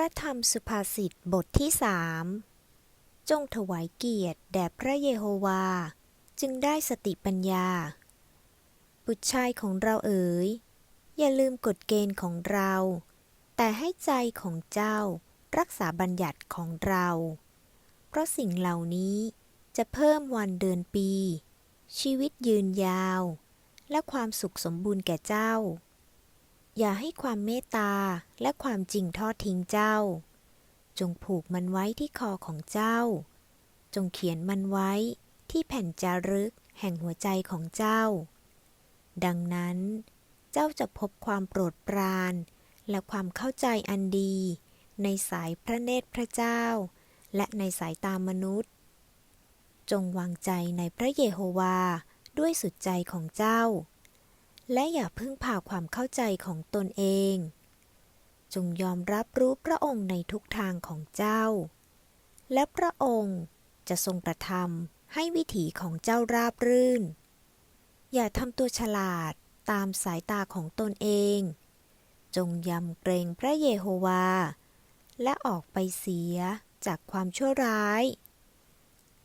ระธรรมสุภาษิตบทที่สามจงถวายเกียรติแด่พระเยโฮวา จึงได้สติปัญญา บุตรชายของเราเอ๋ย อย่าลืมกฎเกณฑ์ของเรา แต่ให้ใจของเจ้ารักษาบัญญัติของเรา เพราะสิ่งเหล่านี้จะเพิ่มวันเดือนปี ชีวิตยืนยาว และความสุขสมบูรณ์แก่เจ้า อย่าให้ความเมตตาและความจริงทอดทิ้งเจ้า จงผูกมันไว้ที่คอของเจ้า จงเขียนมันไว้ที่แผ่นจารึกแห่งหัวใจของเจ้า ดังนั้น เจ้าจะพบความโปรดปราน และความเข้าใจอันดี ในสายพระเนตรพระเจ้า และในสายตามนุษย์ จงวางใจในพระเยโฮวาด้วยสุดใจของเจ้า และอย่าพึ่งพาความเข้าใจของตนเอง จงยอมรับรู้พระองค์ในทุกทางของเจ้า และพระองค์จะทรงกระทำให้วิถีของเจ้าราบรื่น อย่าทำตัวฉลาดตามสายตาของตนเอง จงยำเกรงพระเยโฮวา และออกไปเสียจากความชั่วร้าย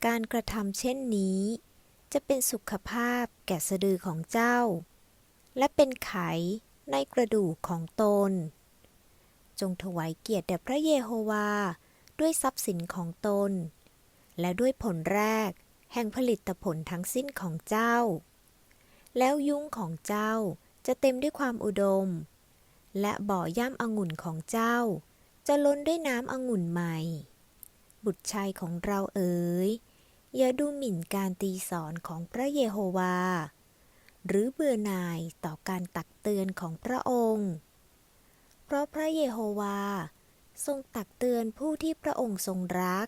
การกระทำเช่นนี้ จะเป็นสุขภาพแก่สะดือของเจ้า และเป็นไขในกระดูกของตน จงถวายเกียรติแด่พระเยโฮวา ด้วยทรัพย์สินของตน และด้วยผลแรกแห่งผลิตผลทั้งสิ้นของเจ้า แล้วยุ้งของเจ้าจะเต็มด้วยความอุดม และบ่อย่ำองุ่นของเจ้า จะล้นด้วยน้ำองุ่นใหม่ บุตรชายของเราเอ๋ยอย่าดูหมิ่นการตีสอนของพระเยโฮวา หรือเบื่อหน่ายต่อการตักเตือนของพระองค์ เพราะพระเยโฮวา ทรงตักเตือนผู้ที่พระองค์ทรงรัก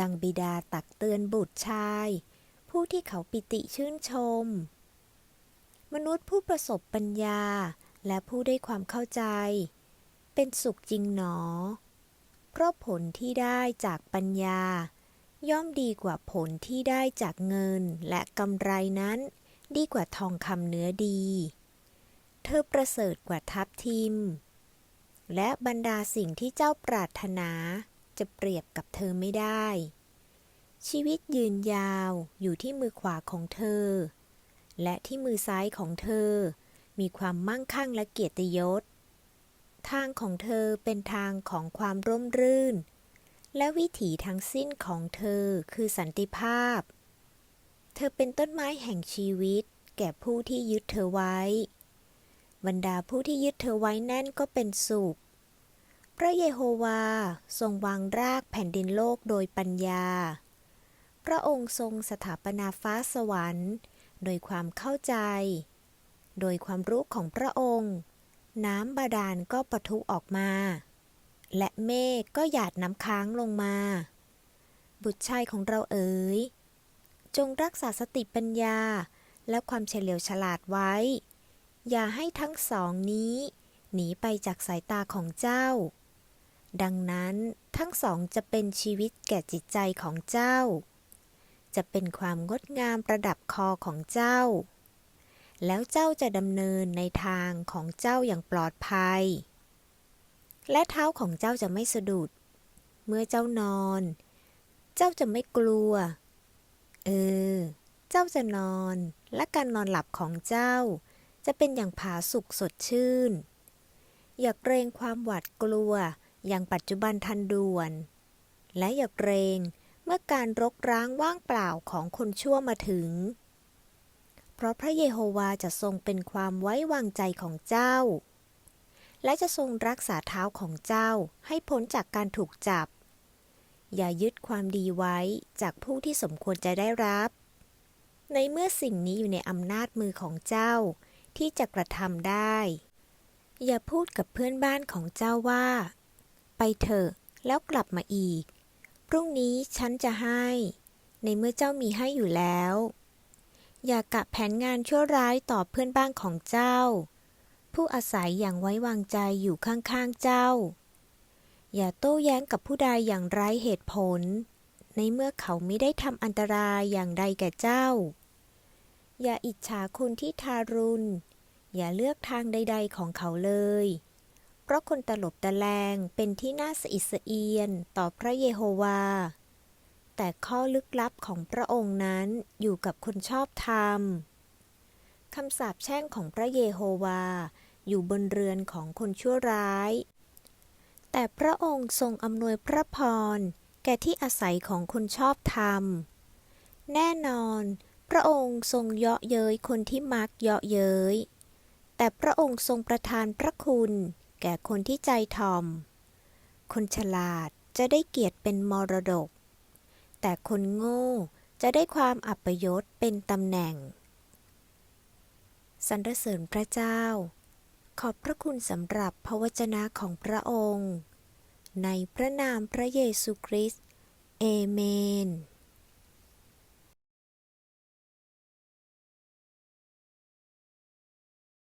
ดังบิดาตักเตือนบุตรชาย ผู้ที่เขาปิติชื่นชม มนุษย์ผู้ประสบปัญญาและผู้ได้ความเข้าใจ เป็นสุขจริงหนอ เพราะผลที่ได้จากปัญญา ย่อมดีกว่าผลที่ได้จากเงินและกำไรนั้น ดีกว่าทองคำเนื้อดี เธอประเสริฐกว่าทับทิม และบรรดาสิ่งที่เจ้าปรารถนาจะเปรียบกับเธอไม่ได้ ชีวิตยืนยาวอยู่ที่มือขวาของเธอ และที่มือซ้ายของเธอ มีความมั่งคั่งและเกียรติยศ ทางของเธอเป็นทางของความร่มรื่น และวิถีทั้งสิ้นของเธอคือสันติภาพ เธอเป็นต้นไม้แห่งชีวิต แก่ผู้ที่ยึดเธอไว้ บรรดาผู้ที่ยึดเธอไว้แน่นก็เป็นสุข พระเยโฮวาทรงวางรากแผ่นดินโลกโดยปัญญา พระองค์ทรงสถาปนาฟ้าสวรรค์ โดยความเข้าใจ โดยความรู้ของพระองค์ น้ำบาดาลก็ปะทุออกมา และเมฆก็หยาดน้ำค้างลงมา บุตรชายของเราเอ๋ย จงรักษาสติปัญญา และความเฉลียวฉลาดไว้ อย่าให้ทั้งสองนี้ หนีไปจากสายตาของเจ้า ดังนั้นทั้งสองจะเป็นชีวิตแก่จิตใจของเจ้า จะเป็นความงดงามประดับคอของเจ้า แล้วเจ้าจะดำเนินในทางของเจ้าอย่างปลอดภัย และเท้าของเจ้าจะไม่สะดุด เมื่อเจ้านอน เจ้าจะไม่กลัว เออ เจ้าจะนอน และการนอนหลับของเจ้า จะเป็นอย่างผาสุกสดชื่น อย่าเกรงความหวาดกลัว อย่างปัจจุบันทันด่วน และอย่าเกรงเมื่อการรกร้างว่างเปล่าของคนชั่วมาถึง เพราะพระเยโฮวาจะทรงเป็นความไว้วางใจของเจ้า และจะทรงรักษาเท้าของเจ้าให้พ้นจากการถูกจับ อย่ายึดความดีไว้จากผู้ที่สมควรจะได้รับ ในเมื่อสิ่งนี้อยู่ในอำนาจมือของเจ้า ที่จะกระทำได้ อย่าพูดกับเพื่อนบ้านของเจ้าว่า ไปเถอะแล้วกลับมาอีก พรุ่งนี้ฉันจะให้ ในเมื่อเจ้ามีให้อยู่แล้ว อย่ากะแผนงานชั่วร้ายต่อเพื่อนบ้านของเจ้า ผู้อาศัยอย่างไว้วางใจอยู่ข้างๆเจ้า อย่าโต้แย้งกับผู้ใดอย่างไร้เหตุผล ในเมื่อเขาไม่ได้ทำอันตรายอย่างใดแก่เจ้า อย่าอิจฉาคนที่ทารุณ อย่าเลือกทางใด ๆ ของเขาเลย เพราะคนตลบตะแลงเป็นที่น่าสะอิดสะเอียนต่อพระเยโฮวา แต่ข้อลึกลับของพระองค์นั้นอยู่กับคนชอบธรรมคำสาปแช่งของพระเยโฮวา อยู่บนเรือนของคนชั่วร้าย แต่พระองค์ทรงอำนวยพระพร แก่ที่อาศัยของคนชอบธรรม แน่นอน พระองค์ทรงเยาะเย้ยคนที่มักเยาะเย้ย แต่พระองค์ทรงประทานพระคุณ แก่คนที่ใจถ่อม คนฉลาดจะได้เกียรติเป็นมรดก แต่คนโง่จะได้ความอัปยศเป็นตำแหน่ง สรรเสริญพระเจ้า ขอบพระคุณสำหรับพระวจนะของพระองค์ ในพระนามพระเยซูคริสต์เอเมน